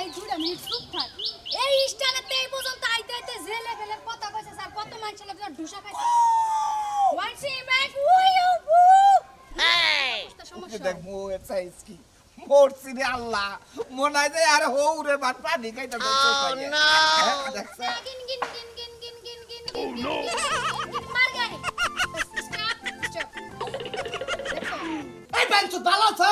ভাই দুটা মিনিট চুপ থাক এই স্টাইলেতে এই পর্যন্ত আইতে আইতে যে লেভেলের কথা কইছে স্যার কত মানুষ লোক ঢুসা খাইছে ওয়ান্স হি ব্যাক উইউ বু সমস্যা দেখব এর সাইজ কি মরছি রে আল্লাহ মনে হয় যে আরে হৌরে বাট পানি খাইতে গিন গিন গিন গিন গিন গিন গিন গিন গিন গিন মার স্টপ এই বাঞ্চু ভালো আছ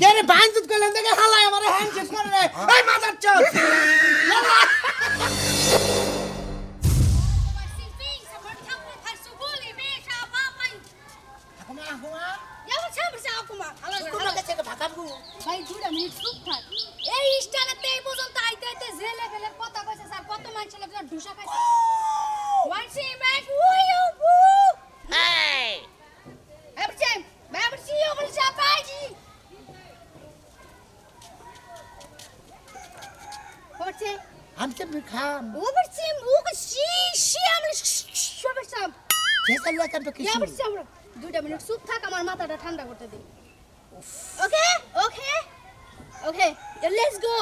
কে রে বাঞ্চু কইলেন দেখে হালাই আমারে হ্যান্ডশেক করে রে। এই মাদার চোদ ভাই দুটা মিনিট চুপ থাক এই স্টাইলেতে এই পর্যন্ত আইতে আইতে যে লেভেলের কথা কইছে স্যার কত মানুষ লোক ঢুসা খাইছে। ওয়ান্স হি بالخام وبرسم وكشي شي عمل شو برسم كيف الله كان بكشي يا برسم দুইটা মিনিট চুপ থাক আমার মাথাটা ঠান্ডা করতে দিই okay okay okay let's go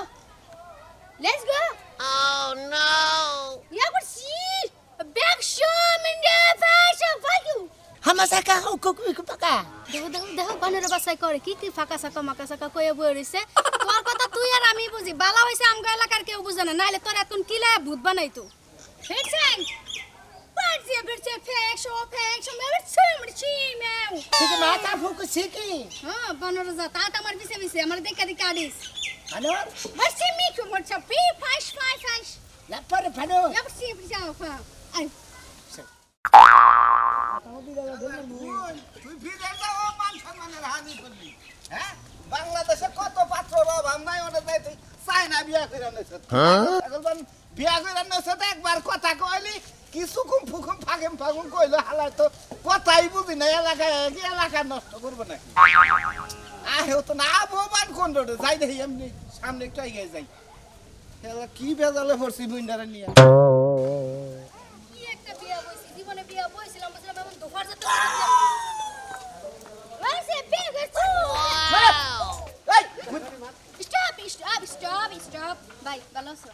let's go Oh no! Yeah, but see, back sham in the fashion value. হামাসাকা হুকুক মিকুপাকা দেখো দেখো দেখো বানরে বাসাই করে কি কি ফাঁকা সাকা মাকা সাকা কয়ে বয়ে রইছে তুই আর আমি বুঝি। বালা হইছে আমগো এলাকার কেউ বুঝে না নাইলে তোর এখন কি লাই ভূত বানাইতো? ফিক্সিং পারছি বিরছে ফেকশো ফেকশো মেরছে মরছি মেও ঠিক মাথা শিকি হ্যাঁ বানর যা তা আমার পিছে পিছে আমার দেখা দেখে আডিস আনোর মরছি পি ফাইশ ফাইশ ফাইশ লাপারে ফানো ইয়াবছি পিছে আফা আই তুই ফিরে যাও মান সম্মানের হানি করবি হ্যাঁ? বাংলাদেশে কত পাত্র অভাব? নাই ওটা যাই তুই চায়না বিয়া করে আনছ এখন বিয়া করে আনছ তো একবার কথা কইলি কিছু কুম ফুকুম ফাগেম ফাগুম কইলো হালাই তো কথাই বুঝি না এলাকায় কি এলাকা নষ্ট করব নাকি? আহেও তো না বৌমান কোন রোডে? যাই দেখি এমনি সামনে একটু এগিয়ে যাই। কি বেজালে পড়ছি বুইন্ডারে নিয়ে। কি একটা বিয়া বইছি জীবনে বিয়া বইছিলাম বুঝলাম এমন দোফার ভাই ভালো আছো?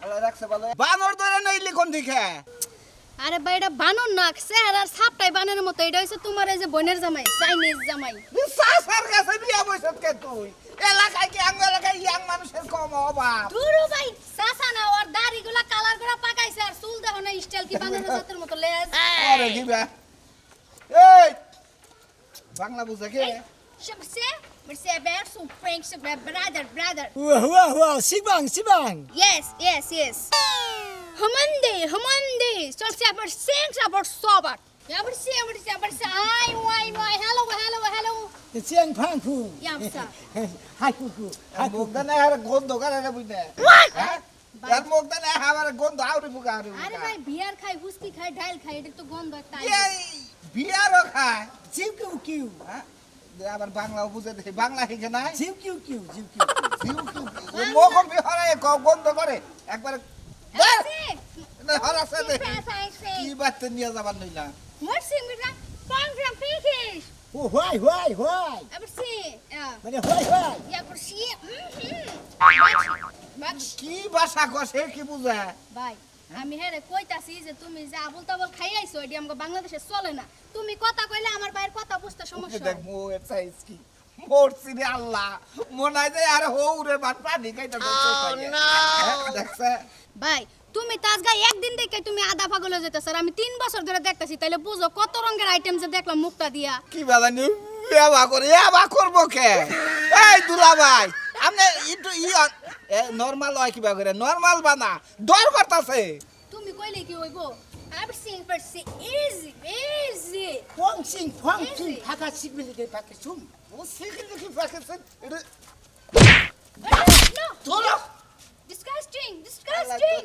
আল্লাহ রাখছে ভালো বানর ধরে নইলি কোন দিকে? আরে ভাই এটা বানর না চেহারার ছাপটাই বানরের মতো। এটা হচ্ছে তোমার এই যে বোনের জামাই চাইনিজ জামাই। সাসার কাছে বিয়া বইছত কে তুই? এলাকায় কি আঙ্গ এলাকায় ইয়াং মানুষের কম অভাব? দুরু ভাই সাসা না ওর দাড়িগুলা কালার করে পাকাইছে আর চুল দেখো না স্টাইল কি বানরের জাতের মতো লেজ। আরে কি বে এই বাংলা বুঝে কে? Mercedes who pranks of brother, brother. Wow, wow, wow. Sibang, Sibang. Yes, yes, yes. Hamande, Hamande. So Saber sings about sober. Ever see, ever see, ever see. Ay, why, why. Hello, hello, hello. The Siang Panku. Yamsa. Hi, Kuku. Hi, Kuku. Then I had a gold dog. I don't know. What? Huh? यार मोगदा ना हमारा गोंद आउरी मुगा आउरी अरे भाई beer खाए whisky खाए डाइल खाए तो गोंद आता है ये बियर हो खाए जीव क्यों क्यों हाँ আবার বাংলাও বুঝে দেখি। বাংলা শিখে নাই? জিউ কিউ কিউ জিউ কিউ মুখ বিহরে গন্ধ করে। একবার হরাসে দেখি! কি বাচ্চা নিয়ে যাবার নইলা Fikish. O why why why. Aber sie. Ja. মানে why why. Ja, aber sie. Mhm. কি ভাষা কষে কি বুঝে? ভাই আমি হেরে কইতাছি যে তুমি যে আবুল তাবুল খাই আইছো এটি আমাকে বাংলাদেশে চলে না। তুমি কথা কইলে আমার ভাইয়ের কথা বুঝতে সমস্যা হয়। এর সাইজ কি? মরছি রে আল্লাহ। মনে হয় যে আরে হৌরে বাট পানি খাইতে দেখছে? ভাই তুমি তাজগা একদিন দেখে তুমি আধা পাগল হয়ে যেতেছ আর আমি তিন বছর ধরে দেখতেছি তাইলে বুঝো কত রঙের আইটেম যে দেখলাম মুখটা দিয়া। কি বাজানি এবা করে করব কে? এই দুলা ভাই আপনি ইটু ই নরমাল হয় কিবা করে নরমাল বানা দর করতাছে তুমি কইলে কি হইব Everything for si easy, easy. Huang Xing, Huang Xing, Paka Sigmund de Pakistan. Wo Sigmund de Pakistan? No. Tolo. Disgusting, disgusting.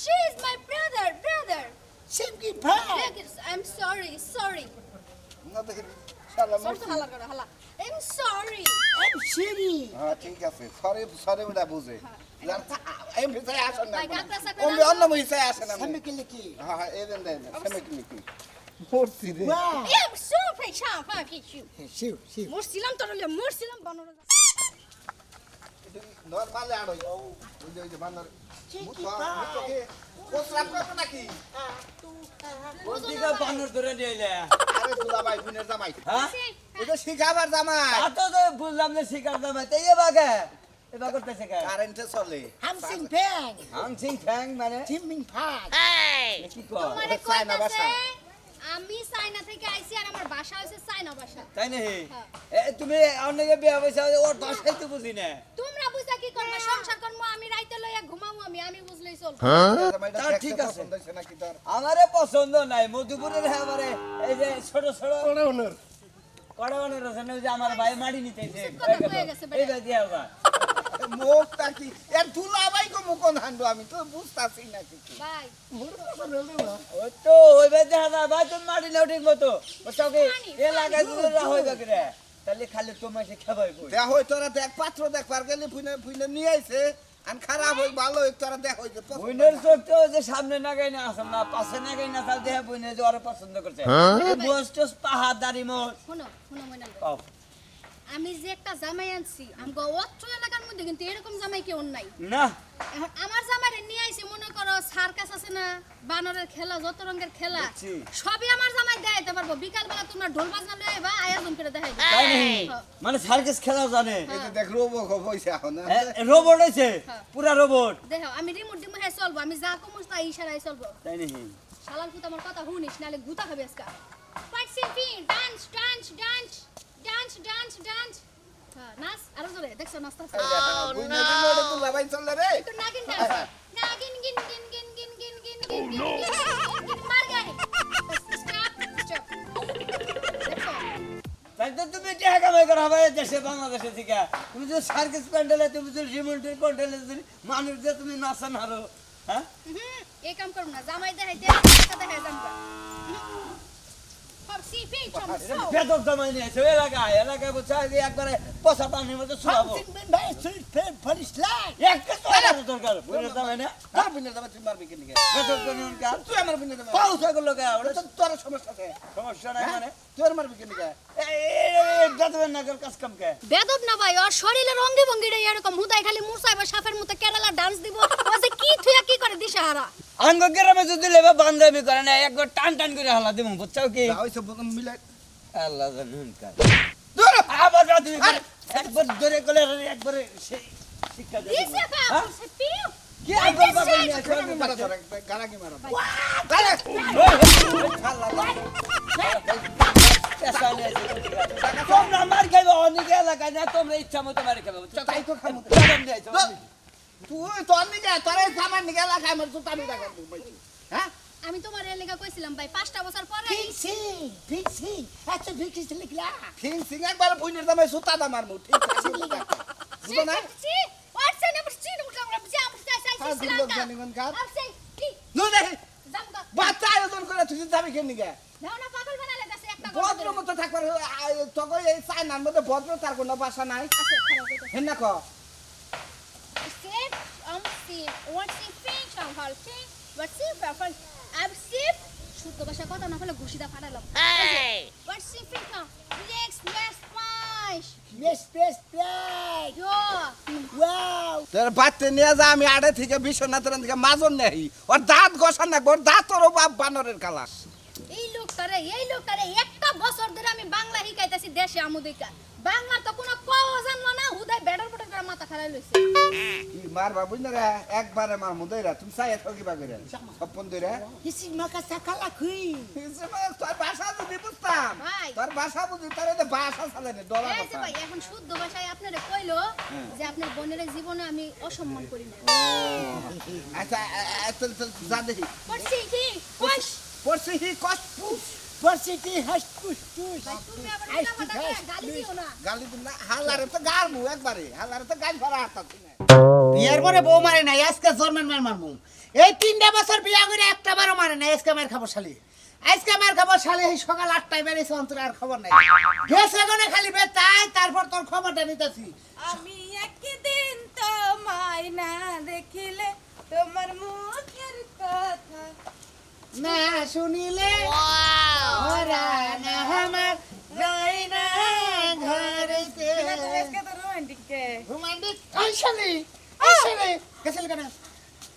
She is my brother, brother. Sigmi Pa. I'm sorry, sorry. Not the. Salam. Sorry, halal, halal. I'm sorry. I'm sorry. হ্যাঁ ঠিক আছে। Sorry sorry ওটা বুঝে। আমি ভিসায় আসেন না আমি অন্য ভিসায় আসেন না সামনে কি? লিখি হ্যাঁ হ্যাঁ এদেন দেন সামনে কি? লিখি মরছি রে। আমি সো পেছাম পা পিছু শিউ শিউ মরছিলাম তোরলে মরছিলাম বনরা নরমালে আড়ো ওই যে ওই যে বান্দর। মুখকে কোসরাপ করবে নাকি? ওদিকে বানর ধরে নিয়ে এলে। আরে দুলা ভাই বুনের জামাই। হ্যাঁ? যে শিখাবার জামাই। তা তো তো বুঝলাম যে শিকার দামে তো এবার কে এবার করতেছে কে? কারেন্টে চলে। হামসিং ফ্যাং। হাংসিং ফ্যাং মানে? জিমিং ফাগ Hey! কি কর তোমারে কইতাছে। আমি চায়না থেকে আইছি আর আমার বাসা হইছে চায়না ভাষা তাই নাকি? হ্যাঁ। এ তুমি অনেকে বিয়া পয়সা ওর দশাই তো বুঝি না। তোমরা বুঝা কি করবা? সংসার করব আমি রাইতে লইয়া ঘুমাবো আমি আমি বুঝলেই চলবো। জামাইটা তার ঠিক আছে। আমারে পছন্দ নাই মধুপুরের হ্যাঁ আমারে এই যে ছোট ছোট ওরে ওনর। কড়াবানের আছে না যে আমার ভাই মারি নিতেছে হয়ে। এইবার দিয়ে মুখটা কি এর দুলা ভাই কো মুখ হান্ডো আমি? তো বুঝতাছি না কিছু। ভাই ওই তো ওই ভাই দেখা যায় ভাই তুমি মারি নাও ঠিক মতো। বুঝছ কি পানি, এ লাগাই দিলে রা হইবে কি রে? তাহলে খালি তোমার সে খাবাই কই? দেখ হই তোরা দেখ পাত্র দেখবার গেলি ফুইনে ফুইনে নিয়ে আইছে। আন খারাপ হই ভালো হই তোরা দেখ হই বুইনের না। চোখ তো যে সামনে না গাই না আসেন না পাশে না গাই না তার দেহে বুইনে যে ওরা পছন্দ করছে। বস টস পাহাড় দাড়ি মোট শোনো শোনো মইনা কও। আমি যে একটা জামাই আনছি আমগো অত্র এলাকার মধ্যে কিন্তু এরকম জামাই কেউ নাই। না। এখন আমার জামাইরে নিয়ে আইছে মনে করো সার্কাস আছে না বানরের খেলা যত রঙের খেলা সবই আমার জামাই দেখাইতে পারব। বিকাল বেলা তোমরা ঢোল বাজনা লয়ে আইবা আয়োজন করে হ্যাঁ। মানে সার্কাস খেলাও জানে। এই যে দেখ রোবো খো হইছে এখন রোবট হয়েছে হ্যাঁ। পুরা রোবট দেখো আমি রিমোট দিমো হ্যাঁ চলবো আমি যা কমুস তা ইশারায় চলবো। তাই নাকি? শালার পুত আমার কথা শুনিস নালে গুতা খাবি আজকে। Participate dance dance dance. Dance dance dance হ্যাঁ নাচ আরও জোরে দেখছ নাচতা বুইনে দিলে ওটা দুলা ভাই চললে রে তো নাগিন ডান্স নাগিন গিন গিন গিন গিন গিন গিন গিন গিন গিন মার গায়ে স্টপ স্টপ দেখো। তুমি টাকা কামাই করা? হবে দেশে বাংলাদেশে থেকে। তুমি তো সার্কাস প্যান্ডেলে তুমি তো রিমন্টের প্যান্ডেলে যদি মানুষ দিয়ে তুমি নাচান হারো হ্যাঁ? এই কাম করব না। জামাই দেখাইতে টাকা দেখাই জানবা পার্টিসিপেট এটা নিয়েছে এলাকায় এলাকায় বলছে একবারে পচা পানির মধ্যে শুয়াবো ভাই সুইট ফ্যান ফরিস লাই একটা তো দরকার বুঝলে জামাই না? তোর বুইনে জামাই তুই মারবি কেন বেদক জামাই কার? তুই আমার বুইনে জামাই। পাউ থাকল লোকে ওটা তোর সমস্যা আছে। সমস্যা নাই মানে? তোর মারবি কেন বেদবেন না কাজ কাম কে? বেদব না ভাই ওর শরীরের অঙ্গে ভঙ্গিটা এরকম হুদাই খালি মুসাইবা সাপের মতো কেরালা ডান্স দিব। ও যে কি থুয়া কি করে দিশাহারা? আঙ্গ গ্রামে যদি লেবা বান্দামি করে না একবার টান টান করে হালা দিব বুঝছ কি? আল্লাহ জানুন কার। দূর আবার রাত করে। একবার ধরে গেলে একবারে সেই শিক্ষা দেবে। দিছে কা হ্যাঁ? সে পিউ। কি একবার বাবা নিয়ে আসো মারা ধরে গালাকি মারা। গালা তোমরা মার খাইবে অনেক এলাকায় না তোমরা ইচ্ছা মতো মারি খাবে তাই তো খামু। তুই তোর নিকে তোর তো আমি দেখা হ্যাঁ? আমি তোমার এলাকা কইছিলাম ভাই পাঁচটা বছর পরে ফিক্সিং ফিক্সিং আচ্ছা ফিক্সিং লিখলা। একবার বুইনের দামে সুতা দাম মারমু ঠিক আছে? বুঝো না? হোয়াটসঅ্যাপ নাম্বার চিন উঠলাম আমরা চাই চাই হ্যাঁ, শ্রীলঙ্কা। জানিগন কার। আর কি? নো দেখি জামগা বাচ্চা আয়োজন করে তুই যাবি কেন নিকে দাও না পাগল বানালে কাছে একটা ভদ্র মতো থাকবার তোকে এই চাইনার মধ্যে ভদ্র তার কোনো বাসা নাই? আছে খারাপ হেন না দিন। ওয়াটসিং পিং সংহল পিং আমি আড়ে থেকে বিশ্বনাথের থেকে মাজন নেই। ওর দাঁত ঘষা না ওর দাঁত ওর বাপ বানরের কালা এই লোকটারে এই লোকটারে একটা বছর ধরে আমি বাংলা শিখাইতেছি দেশে আমুদিকা বাংলা তো কোনো কও জানলো না হুদাই বেড়ার পটে করে মাথা খারাই লইছে। কি মার বাবু না রে? একবারে মার মুদইরা তুমি চাই এত কিবা করে। সপন দইরা ইসি মাকা সাকালা খুই। তোর ভাষা যদি বুঝতাম। তোর ভাষা বুঝি তোর এতে ভাষা চালে না ডরা এই যে ভাই এখন শুদ্ধ ভাষায় আপনারে কইলো যে আপনার বোনের জীবনে আমি অসম্মান করি না। আচ্ছা চল যা দেখি। করছি কি? কইস পড়ছি হি কষ্ট পরসিটি হাস পুস পুস ভাই তুমি আবার আইস উল্টা পাল্টা ঠিক করে গালি দিও না। গালি দিন না হালারে তো গাল মু একবারে হালারে তো গাল ভরা হাত না বিয়ের পরে বউ মারে নাই আজকে জন্মের মার মারমু। এই তিনটা বছর বিয়া করে একটা বারও মারে নাই আজকে মার খাব শালি। আজকে মার খাব শালি এই সকাল আটটায় বেরিয়েছে অন্তরে আর খবর নাই। গেছে গনে খালি বে তাই তারপর তোর খবরটা নিতেছি। আমি একদিন তোমায় না দেখিলে তোমার মুখের কথা না শুনিলে Wow! আমার যায় না ঘরেতে রোমান্টিক কে রোমান্টিক ওই শালি ওই শালি। গেছিলি কেন?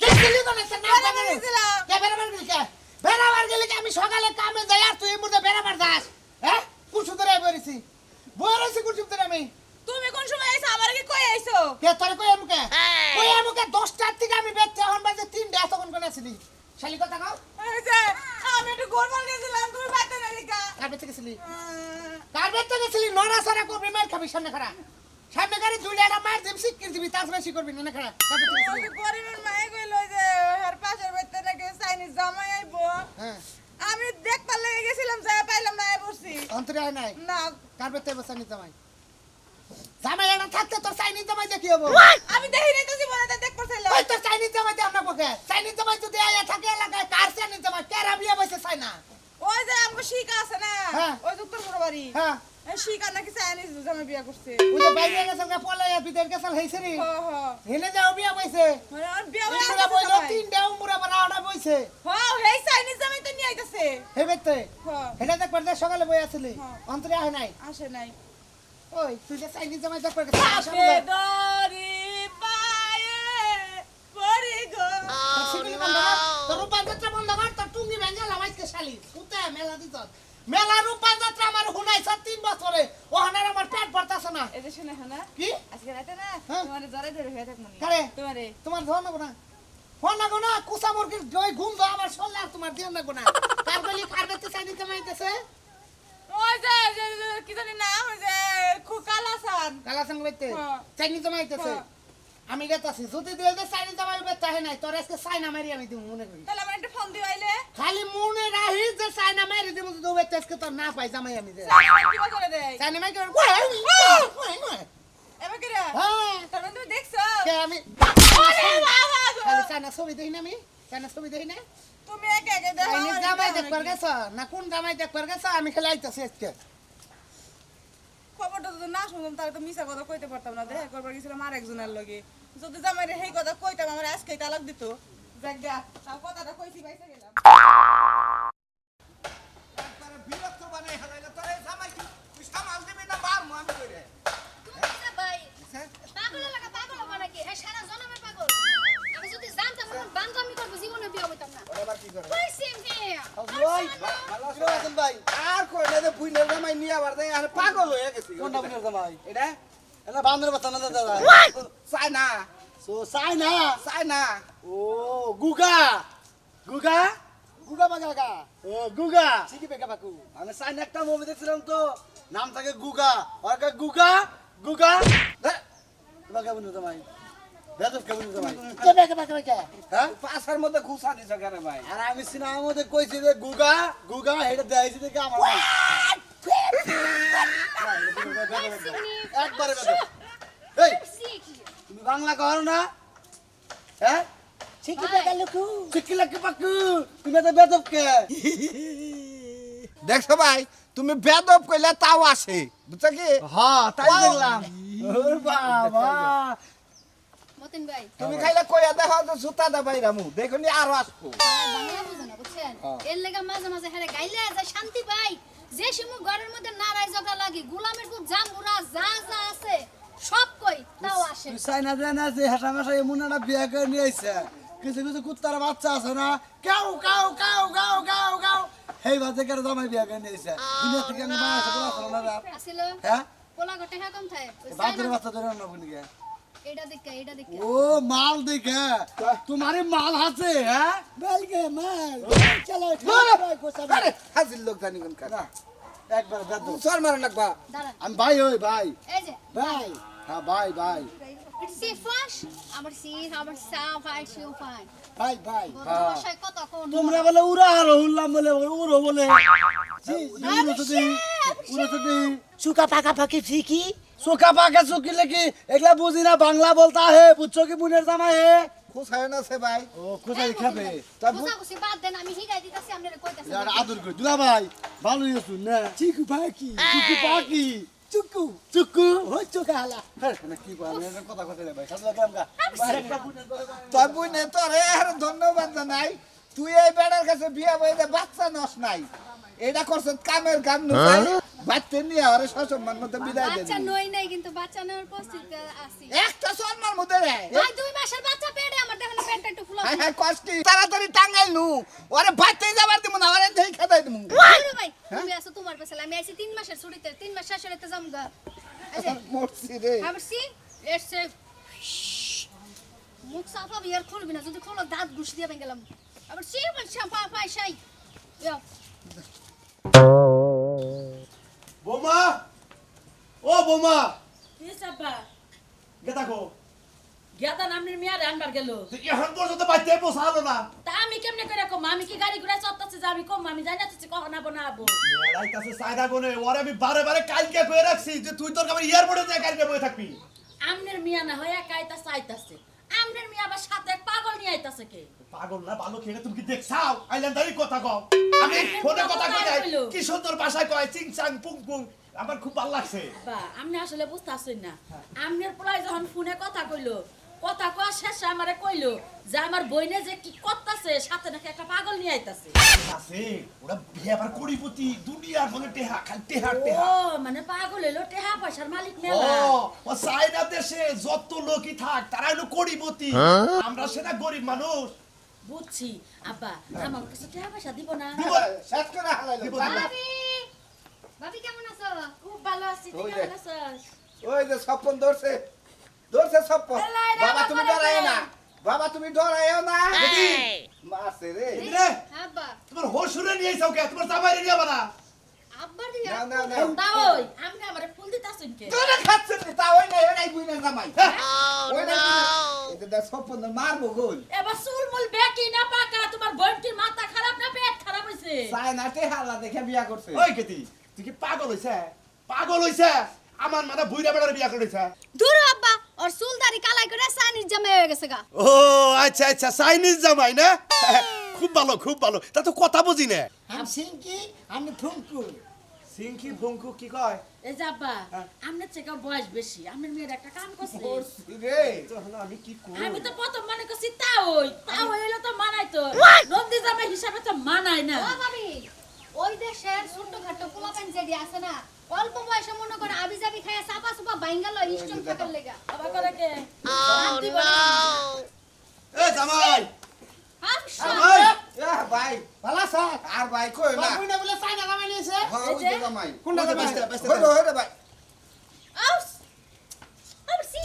গেছিলি কেন? না বেড়াবার কে বেড়াবার গেলি কে বেড়াবার গেলি কে আমি সকালে কামে যাই আর তুই মুহূর্তে বেড়াবার যাস? হ্যাঁ? কুসু ধরে বলেছি। বলেছি কুসু ধরে আমি। তুমি কোন সময় আইছো? আমার কি কই আইছো? কে তোরে কই আমুকে! কই আমুকে দশটার থেকে আমি বেচতে এখন বাজে তিনটা তখন কোন আসিলি? শালি কথা কও। যে, আমি একটু গোলমাল গেছিলাম তুমি বাইতে না লিখা কার বেচতে গেছিলি? কার বেচতে গেছিলি? নড়া সরা করবি মার খাবি সামনে খারা সামনে গাড়ি একটা মার দিবি শিক্ষিত দিবি তারপরে শিখ করবি না গেছিলি? গরিবের মায়ে কইল যে হের পাশের বাইতে নাকি চাইনিজ জামাই আইবো। হ্যাঁ। আমি দেখবার লেগে গেছিলাম যা পাইলাম না আই বসছি অন্তরে নাই? না। কার বেচতে বসে নি জামাই? জামাই এটা থাকতে তোর চাইনিজ জামাই দেখি হব? আমি দেখি নাই তো জীবনে দেখবার ওই তোর চাইনিজ জামাই দে আমরা পক্ষে চাইনিজ জামাই যদি আয়া থাকে এলাকায় কার চাইনিজ জামাই? কেরা বিয়ে বসে চাই না? ওই যে আমগো শিকা আছে না হ্যাঁ। ওই উত্তর বড় বাড়ি হ্যাঁ শিকা নাকি চাইনিজ জামাই বিয়া করছে। ওই যে বাইরে গেছে গা পলাইয়া বিদের গেছে হইছে নি? হ হ। হেনে যাও বিয়া মানে ওর বিয়া বইলো তিনটা উমরা বানা ওটা বইছে। হ হেই চাইনিজ জামাই তো নিয়ে আইতাছে। হে বেতে হ। হেটা দেখ পড়তে সকালে বই আসলি। হ্যাঁ। অন্তরে আহে নাই। আসে নাই। ওই তুই যে চাইনিজ জামাই দেখ পড়তে বাপে দরি পায়ে পরি গো। তোর no! রূপান যাত্রা বন্ধ কর তোর টুঙ্গি ভেঙে লামাইছে শালি। কুতে মেলা দিত। মেলা রূপান যাত্রা আমার হুনাইছে তিন বছরে। ওখানে আমার পেট ভরতাছে না। এই যে শুনে হনা কি? আজকে রাতে না হ্যাঁ। তোমারে জরে ধরে হয়ে থাকমনি কারে? তোমারে। তোমার ধর না? গোনা ফোন না? গোনা কুসা মুরগির জয় ঘুম দাও আমার আর তোমার দিয়ে না। গোনা কার গলি কার বেতে চাইনিজ জামাইতেছে ওই যে যে, যে, কি জানি নাম যে। আমি গেতাছি যদি দিয়ে দে চাইনিজ জামাই বেতে হয় নাই। তোর আজকে চাইনা মারি আমি দিব মনে করি। তাহলে আমার একটা ফোন দিও আইলে। খালি মনে রাহি যে চাইনা মারি দিব তো বেতে আজকে তোর না পাই জামাই আমি করে দেয়? চাইনা মাই করে এবার কি হ্যাঁ। তার মানে তুমি দেখছ? আমি! খালি চাইনা ছবি দেখি না আমি? চাইনা ছবি দেখি না? তুমি একে একে দেখো চাইনিজ জামাই দেখবার গেছ? না কোন জামাই দেখবার গেছ? আমি খেলে আইতাছি আজকে। খবরটা যদি না শুনতাম তাহলে তো মিছা কথা কইতে পারতাম না। দেখা করবার গেছিলাম আর একজনের লগে। যদি জামাই রে সেই কথা কইতাম আমার আজকে তালাক দিত। যাক গা তাও কথাটা কইছি বাইসে গেলাম। বিরক্ত বানাই হালাইলে। তোর জামাই তুই সামাল দিবি না মারমু আমি কইরে? ভাই পাগল লাগা পাগল হব নাকি? হ্যাঁ সারা পাগল। বান্ধবী করব জীবনে বিয়ে হইতাম না। আবার কি করে? কইছি মেয়ে ওই ভালো ভাই? আর কইলে যে বুইনের জামাই নিয়ে আবার দেয় আর পাগল হয়ে গেছি। কোনটা বুঝে জামাই? এটা? এটা বান্দর বাচ্চা না দাদা? চাই না সো চাই না চাই না ও গুগা। গুগা? গুগা বাগা ও গুগা। ঠিকই বেকা বাকু। আমি চাই একটা মুভি দেখছিলাম তো। নাম থাকে গুগা। আর গুগা গুগা। এবার কেমন জামাই? বেদব কে বেকা বাকা বেকা হ্যাঁ? পাশের মধ্যে ঘুষা দিছ কেন ভাই? আর আমি সিনেমার মধ্যে কইছি যে গুগা গুগা এটা দেখাইছি দেখে আমার একবারে বেদব এই তুমি বাংলা কর না? হ্যাঁ? ঠিকই বেকা লুকু। চিকিলা কি পাকু। তুমি তো বেদব কে? দেখছ ভাই তুমি বেদব কইলে তাও আসে বুঝছ কি? হ্যাঁ তাই দেখলাম। বাবা। মতিন ভাই? তুমি খাইলে কইয়া দেখো যে জুতা দা বাইরামু দেখুন আরও আসব। বাংলা বুঝো না বুঝছেন? এর লেগে মাঝে মাঝে হেরে গাইলে যে শান্তি পাই যে সময় ঘরের মধ্যে নারাই জগা লাগে গোলামের খুব জামুরা যা যা আছে সব কই তাও আসে চাই না জানা যে হেটা মেশা এমন একটা বিয়ে করে নিয়ে আইছে। কিছু কিছু কুত্তার বাচ্চা আছে না কাউ কাউ কাউ কাউ কাউ কাউ। সেই বাচ্চা কেন জামাই বিয়ে করে নিয়ে আইছে? দুনিয়া থেকে আমি বাংলাদেশে কোনো আসলো না আসিল। হ্যাঁ? পোলা ঘটে হ্যাঁ কম থাকে বাচ্চা ধরে না গে এটা দেখে এটা দেখে। ও মাল দেখে? তোমারে মাল আছে হ্যাঁ? মাল মাল। চলো আরে হাজির লোক জানি কোন কাজ একবার বেদ। সর মারা লাগবা আমি ভাই ওই ভাই। এই যে। ভাই। হ্যাঁ ভাই ভাই। কোন তোমরা বলে উড়া আর হুল্লাম বলে উড়ো বলে। উড়ো তো উড়ো তো দিই চুকা পাকা পাকি ঠিকই সুখা পাকা শুকিলে কি? এগুলা বুঝি না বাংলা বলতা হে বুঝছ কি বুনের জামা হে? না সে ভাই। ও হালা। কি তোরে আর ধন্যবাদ নাই তুই এই বেড়ার কাছে বিয়া বইতে বাচ্চা নস নাই। এটা করছে কামের কাম নয় বাচ্চা নিয়ে আরে সসম্মান মতো বিদায় দে বাচ্চা নই নাই কিন্তু বাচ্চা নেওয়ার প্রস্তুতি আছি। একটা সম্মান রে ভাই দুই মাসের বাচ্চা পেটে আমার দেখেন পেটটা একটু ফুলা হাই হাই কষ্টি তাড়াতাড়ি টাঙ্গাইল। নু ওরে বাচ্চা যাবার দিব না ওরে দেই খাদাই দিমু ভাই তুমি আসো তোমার পেছালে আমি আইছি তিন মাসের ছুটিতে তিন মাস শাশুড়িতে যামগা আচ্ছা মরছি রে। আবার সি এসছে মুখ সাফা বিয়ার খুলবি না যদি খুলো দাঁত ঘুষ দিয়ে গেলাম। আবার সি শ্যাম্পা পাই সাই। বৌমা! ও বৌমা! চাপা? গে গেদা নামনির মেয়ারে আনবার গেল। তুই এখন পর্যন্ত বাচ্চা পৌঁছালো না। তা আমি কেমনে করে কম? আমি কি গাড়ি ঘুরে চত্তাছে যে আমি কম? আমি জানি না কখন আবো না আবো। মেয়েরাই কাছে চাইনা কোনে ওরে আমি বারে বারে কালকে কয়ে রাখছি যে তুই তোর আমার এয়ারপোর্টে যায় কালকে বয়ে থাকবি। আমনের মিয়া না হয়ে একাইতা চাইতাছে। আমনের মিয়া আবার সাথে এক পাগল নিয়ে আইতাছে কে? পাগল না ভালো খেয়ে তুমি কি দেখছাও? আইলেন কথা কও। আমি ফোনে কথা কই নাই। কি সুন্দর ভাষায় কয় চিং চাং পুং পুং আমার খুব ভালো লাগছে। বা আমনে আসলে বুঝতে আসছেন না আমনের পোলাই যখন ফোনে কথা কইলো কথা কওয়া শেষে আমারে কইলো যে আমার বইনে যে কি করতাছে সাথে নাকি একটা পাগল নিয়ে আইতাছে। আছে ওরা বিয়ে আবার কোটিপতি দুনিয়ার ফলে টেহা খালি টেহা। ও মানে পাগল হইল টেহা পয়সার মালিক মেলা। ও দেশে যত লোকই থাক তারা হলো কোটিপতি। আমরা সেটা গরিব মানুষ। বুঝছি। আব্বা আমার কাছে টেহা পয়সা দিব না। দিব। শেষ করে হালাইলো। ভাবি ভাবি কেমন আছো? খুব ভালো আছি যে। কেমন আছিস? ওই যে স্বপন ধরছে। ধরছে স্বপন। বাবা তুমি রে। না। বাবা তুমি ডরাইও না। মারছে রে। রে, আব্বা। তোমার হসুরে নিয়ে যাও কে? তোমার জামাইরে নিয়ে বানা আব্বার দিকে না না না। ওই আমি আমারে ফুল দিতাছুন কে তোরা খাচ্ছে রে, তা এটা দেখ স্বপন মারবো গোল। এবার চুল মুল বেকি না পাকা তোমার বোনটির মাথা খারাপ না পেট খারাপ হইছে? চায়নাতে হালা দেখে বিয়া করছে। ওই কেতি তুই কি পাগল হইছে? পাগল হইছে? আমার মানে বুইরা বেড়ার বিয়া করেছে দূর আব্বা ওর চুল দাড়ি কালাই করে সানির জামে হয়ে গেছে গা। ও আচ্ছা আচ্ছা চাইনিজ জামাই না? খুব ভালো খুব ভালো। তা তো কথা বুঝি না। আমি সিংকি আমি থুমকু সিংকি ভঙ্কু কি কয়? এই যে আব্বা আমনের থেকে বয়স বেশি আমনের মেয়ের একটা কাম করছে। রে! আমি কি করব? আমি তো প্রথম মনে করছি তা ওই তা ওই হইলে তো মানাই তো। নন্দী জামাই হিসাবে তো মানাই না। ও ভাবি ওই দেশের ছোট্ট খাট্ট পোলাপান যেদি আছে না অল্প বয়সে মনে করে আবি যাবি খায় চাপা চুপা বাইঙ্গাল স্টোন থাকার লেগা। আবার করে কে? এ জামাই! আর ভাই কই না? বাবুই না বলে চাইনা জামাই নিয়েছে? হ্যাঁ ওই যে। জামাই। কোনটা জামাই? বেস্তে, বেস্তে। হই হই রে ভাই। আউস। আম সি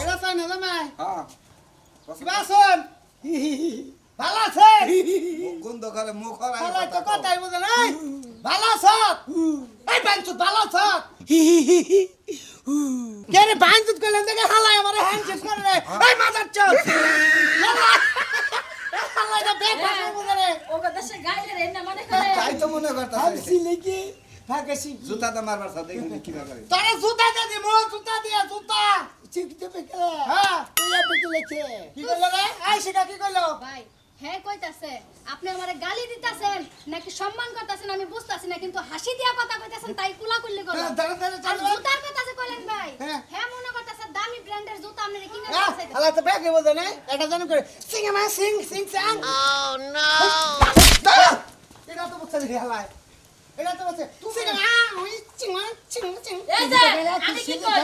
এটা চাইনা জামাই? হ্যাঁ। বাসন ভালো মুখ গন্ধ করে মুখ হলাই ভালো তো। কথাই বুঝে নাই? ভালো আছত এই বাঞ্চুত ভালো আছত কে রে বাঞ্চুত কইলেন দেখে হালাই আমারে হ্যান্ডশেক করে রে এই মাদার চোদ হালাই না বেক ভাষা বুঝে রে ওকে দেশে গাইলে রে না মানে করে তাই তো মনে আমি করতেছে সিলে কি জুতা তো মারবার সাথে দেখুন কি করে তোরে জুতা দে দি মোর জুতা দিয়া জুতা। চিকতে পেকে। হ্যাঁ। তুই এ পেকে লেছে কি কইলো রে? আই সেটা কি কইলো ভাই হ্যাঁ কইতাছে আপনি আমারে গালি দিতাছেন নাকি সম্মান করতাছেন আমি বুঝতাছি না কিন্তু হাসি দিয়া কথা কইতাছেন তাই কুলা হ্যাঁ, দাঁড়া, দাঁড়া, আর জুতার কথা কইলেন ভাই হ্যাঁ। হ্যাঁ মনে করতাছে দামি ব্র্যান্ডের জুতা আপনি কিনে হ্যাঁ দিতেছেন হালাই তো বেকে বুঝে নাই এটা জানো করে সিং মা সিং সিং সাং। Oh no! এটা তো বুঝছে রে হালাই এটা তো বুঝছে সিং মা ওই চিং মা চিং চিং। এই যে, আমি কি কই?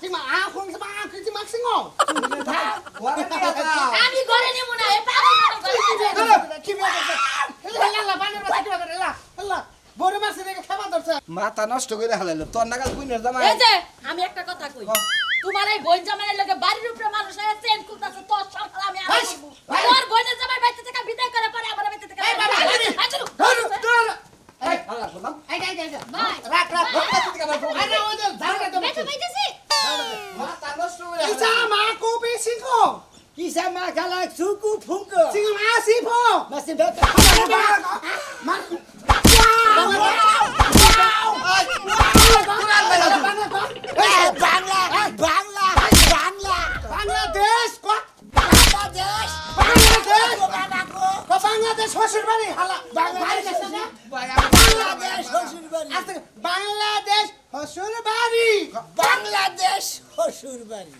চিং মা আ হুং মা কি চিং মা সিং ও ওরে দিয়া দাও আমি ঘরে নিব না এ পাগল করে কি বেকে হেলা হেলা বানে বাসি করে হেলা হেলা বড় মাছ দেখে খাবার ধরছে। মাথা নষ্ট করে হালাইলো তোর নাগাল কুইনের জামাই। এই যে আমি একটা কথা কই। তোমার এই বোন জামাইয়ের লগে বাড়ির উপরে মানুষ হয়ে চেন খুলতাছে তোর সকাল আমি বোনের জামাই বাইতে থেকে বিদায় করে পরে আমার বাইতে থেকে আচ্ছা Isa ma suku ma. Ma. Bangla Bangla Bangla Bangladesh কো বাংলাদেশ বাংলাদেশ বাংলাদেশ শ্বশুর বাড়ি হালা বাংলাদেশ বাংলাদেশ হসুর বাড়ি বাংলাদেশ হসুর বাড়ি